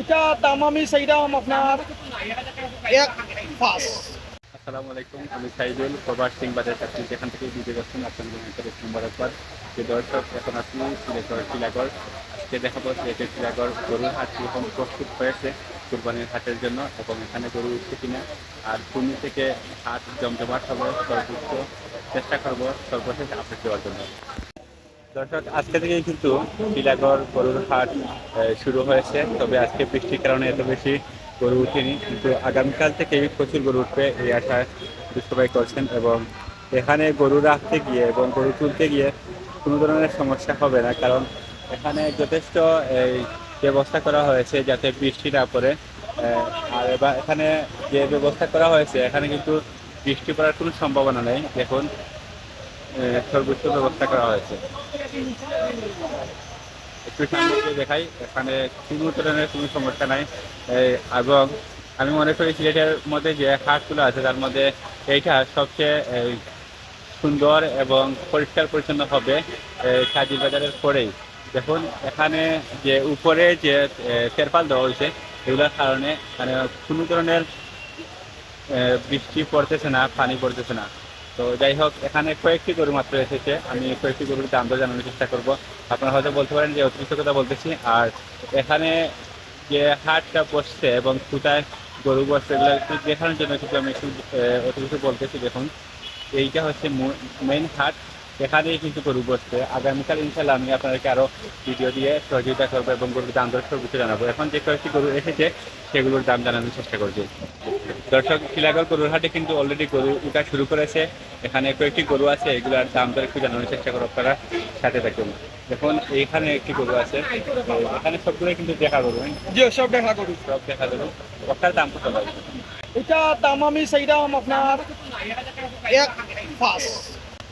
এটা দাম আমি চাইলাম আপনার এক পাঁচ আসসালামু আলাইকুম আমি সাইদুল, প্রবাস সিং বাজার চাকরি। যেখান থেকে ভিডিও করছেন আপনাদের একটু মুবারকবাদ যে দর্শক এখন আসি সিলেটর টিলাগড়। আজকে দেখাবো সিলেটের টিলাগড় গরুর হাট কীরকম প্রস্তুত হয়েছে কুরবানির হাটের জন্য এবং এখানে গরু উঠছে কিনা। আর পূর্ণি থেকে হাট জমজমাট হবে, সর্বোচ্চ চেষ্টা করব সর্বশেষ আপডেট দেওয়ার জন্য। দর্শক, আজকে থেকেই কিন্তু টিলাগড় গরুর হাট শুরু হয়েছে। তবে আজকে বৃষ্টির কারণে এত বেশি গরু উঠেনি। কিন্তু আগামীকাল থেকে প্রচুর গরু উঠবে এই আশা সবাই করছেন এবং এখানে গরু রাখতে গিয়ে এবং গরু তুলতে গিয়ে কোনো ধরনের সমস্যা হবে না। কারণ এখানে যথেষ্ট এই ব্যবস্থা করা হয়েছে যাতে বৃষ্টি না পড়ে। আর এবার এখানে যে ব্যবস্থা করা হয়েছে, এখানে কিন্তু বৃষ্টি পড়ার কোনো সম্ভাবনা নেই। দেখুন সর্বোচ্চ ব্যবস্থা করা হয়েছে। একটু সামনে দেখাই, এখানে কোনো ধরনের কোনো সমস্যা নাই। এবং আমি মনে করি সিলেটের মধ্যে যে হাটগুলো আছে, তার মধ্যে এইটা সবচেয়ে সুন্দর এবং পরিষ্কার পরিচ্ছন্ন হবে কাজী বাজারের পরেই। দেখুন, এখানে যে উপরে যে তেরপাল দেওয়া হয়েছে, এগুলোর কারণে মানে কোনো ধরনের বৃষ্টি পড়তেছে না, পানি পড়তেছে না। তো যাই হোক, এখানে কয়েকটি গরু মাত্র এসেছে। আমি কয়েকটি গরুর দাম জানানোর চেষ্টা করব। আপনারা হয়তো বলতে পারেন যে অতিরিক্ত কথা বলতেছি। আর এখানে যে হাটটা বসছে এবং কোথায় গরু বসছে, এগুলো একটু দেখানোর জন্য কিন্তু আমি একটু অতিরিক্ত বলতেছি। দেখুন, এইটা হচ্ছে মেইন হাট। এখানেই কিন্তু গরু বসছে আগামীকাল ইনশাল্লাহ আমি আপনাদেরকে আরও ভিডিও দিয়ে সহযোগিতা করব এবং গরুর দাম দর সর্বোচ্চ জানাব। এখন যে কয়েকটি গরু এসেছে সেগুলোর দাম জানানোর চেষ্টা করছি দর্শক শিলাগড় গরুর হাটে কিন্তু অলরেডি গরু উঠা শুরু করেছে। এখানে কয়েকটি গরু আছে এগুলোর দাম দর একটু জানানোর চেষ্টা করো আপনারা সাথে থাকুন। দেখুন এইখানে একটি গরু আছে। এখানে সবগুলোই কিন্তু দেখা গরু হ্যাঁ? সব দেখা করি সব দেখা গরু। ওটার দাম কত লাগবে এটা দাম আমি চাইলাম আপনার এক পাঁচ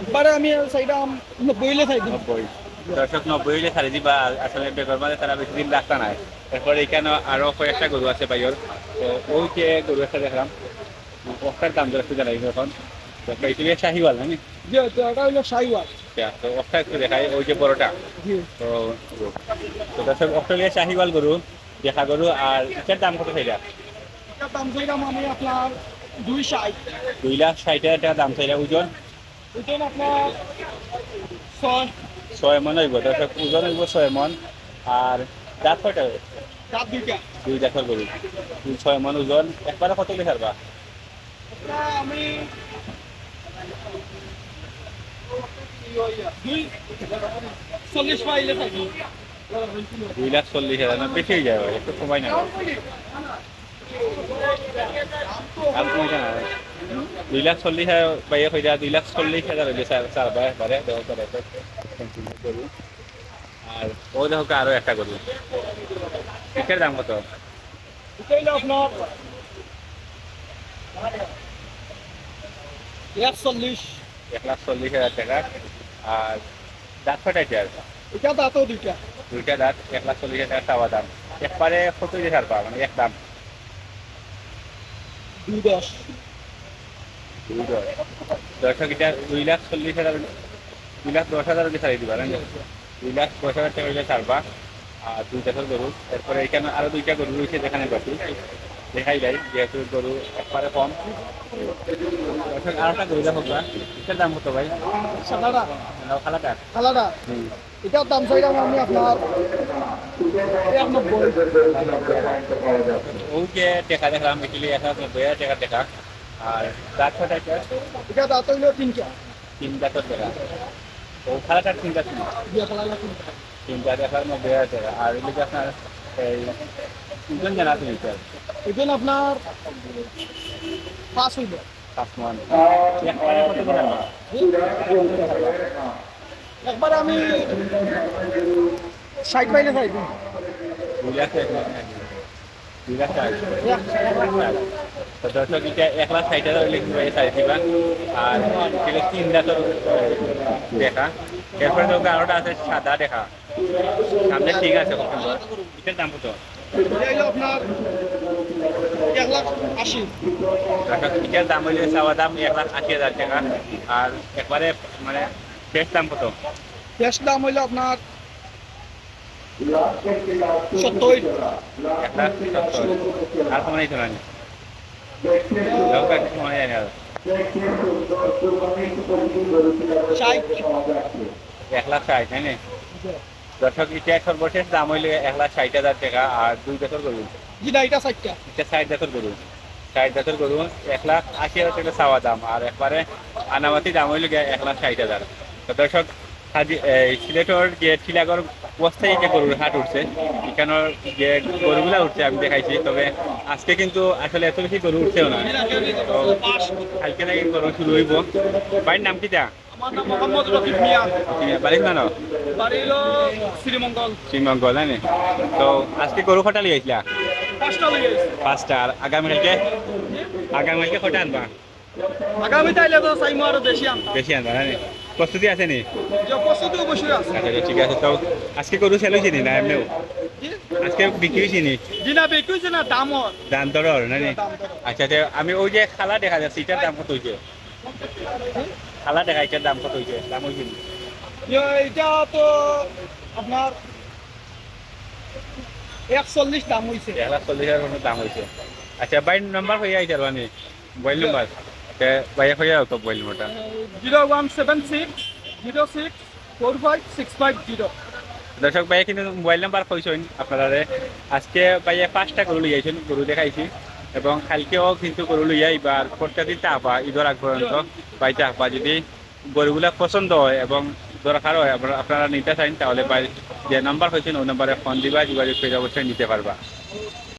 একবারে আমি চাইলাম বইলে দিন নব্বই। দর্শক নব্বই হইলে ছাড়ে দিবা আসলে বেগর মাঝে তারা বেশি দিন রাখতা নাই। এরপরে এখানে আরও কয়েকটা গরু আছে বাইর তো ওই যে গরু একটা দেখলাম। ওটার দাম একটু জানাই এখন। তো এইটা শাহিওয়াল নাকি তো ওটা একটু দেখাই ওই যে বড়টা। তো তো দর্শক অস্ট্রেলিয়া শাহিওয়াল গরু দেখা গরু আর এটার দাম কত চাইলা দাম চাইলাম আমি আপনার দুই ষাট। দুই লাখ ষাট হাজার টাকা দাম চাইলা ওজন? ওজন আপনার ছয়। ছয় মন হইব দর্শক ওজন হইব ছয় মন আর দাঁত কয়টা? রাত দুইটা। দুই দাঁতের গরু দুই ছয় মন ওজন একবারে কত লেখার বা? আমি দুই লাখ চল্লিশ হাজার না বেশি হয়ে যায় একটু কমাই না দুই লাখ চল্লিশ হাজার হয়ে যায় দুই লাখ চল্লিশ হাজার হইলে বার আর ও দেখো আরও একটা গরু এটার দাম কত? এক চল্লিশ। এক লাখ চল্লিশ হাজার টাকা। আর দাঁত কটা এটার এটা দাঁতও দুইটা। দুইটা দাঁত এক লাখ চল্লিশ হাজার টাকা চাওয়া দাম। একবারে কত দিয়ে ছাড়বা মানে এক দাম। দুই দশ। দর্শক এটা দুই লাখ চল্লিশ হাজার দুই লাখ দশ হাজার হলে ছাড়িয়ে দিবা দুই লাখ দশ হাজার টাকা হলে ছাড়বা। আর দুইটা তো গরু। তারপরে এখানে আরও দুইটা গরু রয়েছে যেখানে বাকি। দেখাই যায় যেহেতু গরু একবারে কম। দর্শক আর গরু দেখো এটার দাম কত ভাই? সাদাটা খালাটা। এটার দাম আমি আপনার এক যে টাকা দেখলাম বিকেলে এক হাজার নব্বই হাজার টাকা টাকা। আর দাঁত ছটা এটা এটা দাঁত হইল তিনটা তিন দাঁতের টাকা। ও খালাটার তিন দাঁত না দিয়ে ফেলাইলো তিনটা তিনটা দেখার নব্বই হাজার টাকা। আর এদিকে আপনার এই দুজন জানা আছে স্যার ওজন আপনার পাঁচ হইল। একবারে আমি ষাট পাইলে চাই লাখ লাখ লাখ লাখ দর্শক এটা এক লাখ ষাট হাজার কিন্তু এই সাইজ দিবা আর তিন লাখের দেখা। এরপরে আছে সাদা দেখা। সামনে ঠিক আছে এটার দাম কত এটার দাম হইলে? চাওয়া দাম এক লাখ আশি হাজার টাকা। আর একবারে মানে শেষ দাম কত? দাম হইল আপনার সত্তর। এক লাখ সত্তর। আর কমাই তো না এক লাখ ষাট তাই না? দর্শক এটা সর্বশেষ দাম হইলে এক লাখ ষাট হাজার টাকা আর দুই বছর করুন যেটা এটা ষাটটা এটা ষাট বছর করুন ষাট বছর করুন এক লাখ আশি হাজার টাকা চাওয়া দাম। আর একবারে আনামাতি দাম হইলে এক লাখ ষাট হাজার। তো দর্শক সিলেটর যে টিলাগড় অবস্থায় যে গরুর হাট উঠছে এখানের যে গরুগুলা উঠছে আমি দেখাইছি। তবে আজকে কিন্তু আসলে এত বেশি গরু উঠছেও না। তো কালকে নাকি গরু শুরু হইব। বাড়ির নাম কি তা? আমার নাম মোহাম্মদ রফিক মিয়া। বাড়ির বাড়ি হলো শ্রীমঙ্গল। শ্রীমঙ্গল জানি হ্যাঁ তো আজকে গরু কটা লিয়ে আইছিলা পাঁচটা লেগে পাঁচটা। আর আগামীকালকে? আগামীকালকে কটা আনবা? আগামী তাইলে তো চাইমো আরও বেশি আনবা। প্রস্তুতি আছে নি? প্রস্তুতি অবশ্যই আছে। আচ্ছা ঠিক আছে। তো আজকে গরু সেল হয়েছে নি না এমনিও? আজকে বিক্রি হয়েছে নি? দিনা বেশি হয়েছে না দাম দাম দর। আচ্ছা আচ্ছা আমি ওই যে খালা দেখা যাচ্ছে এটার দাম কত হয়েছে খালা দেখা এটার দাম কত হয়েছে দাম হয়েছে এটা তো আপনার একচল্লিশ দাম হয়েছে এক লাখ চল্লিশ হাজার দাম হয়েছে আচ্ছা বাইর নাম্বার হয়ে আইছে রানি মোবাইল নাম্বার বাইরে হয়ে তো মোবাইল নাম্বারটা zero one seven six zero six four five six five zero দর্শক ভাইয়া কিন্তু মোবাইল নাম্বার কইছেন আপনারা আজকে ভাইয়া পাঁচটা গরু লইয়াছেন গরু দেখাইছি। এবং কালকেও কিন্তু গরু লইয়া এবার দিতে চাপা ঈদের আগ পর্যন্ত ভাই চাপা যদি গরুগুলা পছন্দ হয় এবং দরকার হয় আপনারা- নিতে চান তাহলে যে নাম্বার হয়েছেন ওই নাম্বারে ফোন দিবা, যোগাযোগ করে অবশ্যই নিতে পারবা।